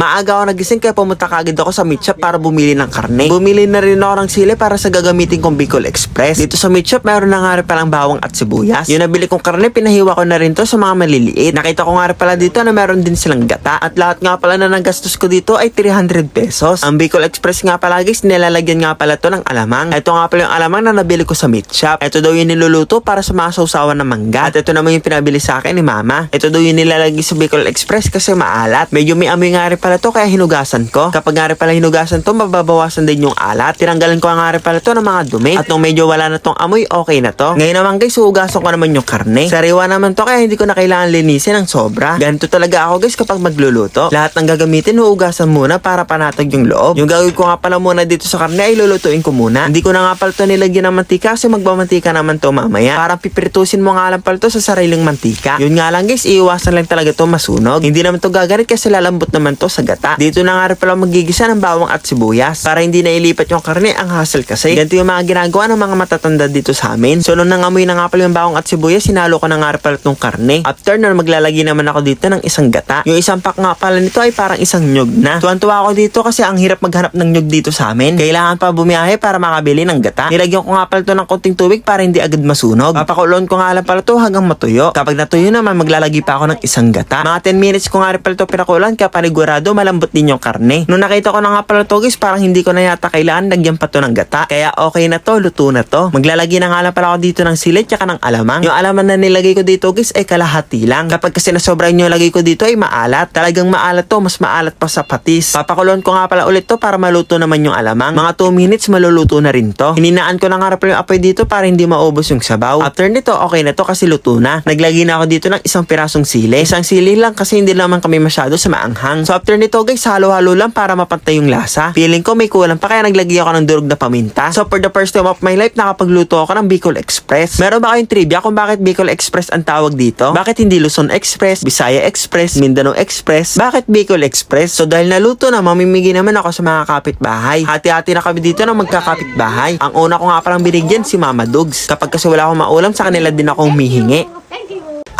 Maaga ako nagising kaya pumunta kagad ako sa meat shop para bumili ng karne. Bumili na rin ako ng sili para sa gagamitin kong Bicol Express. Dito sa meat shop meron na nga rin palang bawang at sibuyas. Yung nabili kong karne, pinahiwa ko na rin to sa mga maliliit. Nakita ko nga rin pala dito na meron din silang gata. At lahat nga pala na nagastos ko dito ay 300 pesos. Ang Bicol Express nga pala guys, nilalagyan nga pala to ng alamang. Ito nga pala yung alamang na nabili ko sa meat shop. Ito daw yung niluluto para sa mga sausawan ng mangga. At ito naman yung pinabili sa akin ni mama. Ito daw yung nilalagay sa Bicol Express kasi maalat. Medyo may amoy nga rin pala to kaya hinugasan ko. Kapag nga rin pala hinugasan to, mababawasan din yung alat. Tinanggalan ko nga rin pala to ng mga dumi. At nung medyo wala na tong amoy, okay na to. Ngayon naman guys, hugasan ko naman yung karne. Sariwa naman to kaya hindi ko na kailangan linisin ng sobra. Ganito talaga ako guys kapag magluluto. Lahat ng gagamitin, huhugasan muna para panatag yung loob. Yung gagawin ko nga pala muna dito sa karne ay lulutuin ko muna. Hindi ko na nga pala to nilagyan ng mantika kasi magmamantika naman to mamaya. Parang pipiritusin mo nga lang pala to sa sariling mantika. Yun nga lang guys, iiwasan lang talaga to masunog. Hindi naman to gagarit kasi lalambot naman to sa gata. Dito na nga rin pala magigisa ng bawang at sibuyas para hindi na ilipat yung karne ang hassle kasi. Ganito yung mga ginagawa ng mga matatanda dito sa amin. So nung nangamoy na nga pala yung bawang at sibuyas, sinalo ko na nga rin pala tong karne. After nun, maglalagay naman ako dito ng isang gata. Yung isang pack nga pala nito ay parang isang nyug na. Tuwan-tuwa ako dito kasi ang hirap maghanap ng nyug dito sa amin. Kailangan pa bumiyahe para makabili ng gata. Nilagyan ko nga pala to ng konting tubig para hindi agad masunog. Papakulon ko nga lang pala to hanggang matuyo. Kapag natuyo naman, maglalagay pa ako ng isang gata. Mga 10 minutes ko nga rin pala to pinakulan kaya panigurado malambot din yung karne. Nung nakita ko na nga pala to guys, parang hindi ko na yata kailangan lagyan pa to ng gata. Kaya okay na to, luto na to. Maglalagay na nga lang pala ako dito ng silit tsaka ng alamang. Yung alamang na nilagay ko dito guys ay kalahati lang. Kapag kasi nasobrahan yung lagay ko dito ay maalat. Talagang maalat to, mas maalat pa sa patis. Papakulon ko nga pala ulit to para maluto naman yung alamang. Mga 2 minutes maluluto na rin to. Hininaan ko na nga pala yung apoy dito para hindi maubos yung sabaw. After nito, okay na to kasi luto na. Naglagay na ako dito ng isang pirasong sili. Isang sili lang kasi hindi naman kami masyado sa maanghang. So after nito guys, halo-halo lang para mapantay yung lasa. Feeling ko may kulang pa kaya naglagay ako ng durog na paminta. So for the first time of my life, nakapagluto ako ng Bicol Express. Meron ba kayong trivia kung bakit Bicol Express ang tawag dito? Bakit hindi Luzon Express, Bisaya Express, Mindanao Express? Bakit Bicol Express? So dahil naluto na, mamimigay naman ako sa mga kapitbahay. Hati-hati na kami dito ng magkakapitbahay. Ang una ko nga palang binigyan si Mama Dugs. Kapag kasi wala akong maulam, sa kanila din ako humihingi.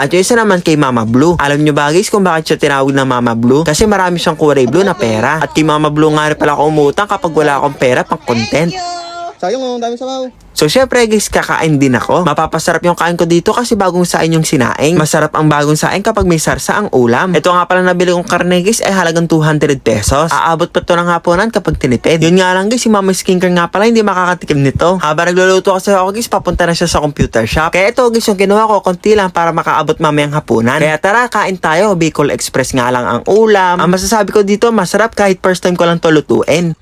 At yung isa naman kay Mama Blue. Alam nyo ba guys kung bakit siya tinawag na Mama Blue? Kasi marami siyang kulay blue na pera. At kay Mama Blue nga rin pala ako umutang kapag wala akong pera pang content. Sayang oh, ang dami sabaw. So syempre guys, kakain din ako. Mapapasarap yung kain ko dito kasi bagong sain yung sinaing. Masarap ang bagong sain kapag may sarsa ang ulam. Ito nga pala nabili kong karne guys ay halagang 200 pesos. Aabot pa to ng hapunan kapag tinipid. Yun nga lang guys, si Mama Skincare nga pala hindi makakatikim nito. Habang nagluluto kasi ako guys, papunta na siya sa computer shop. Kaya ito guys yung kinuha ko, konti lang para makaabot mamayang hapunan. Kaya tara, kain tayo. Bicol Express nga lang ang ulam. Ang masasabi ko dito, masarap kahit first time ko lang to lutuin.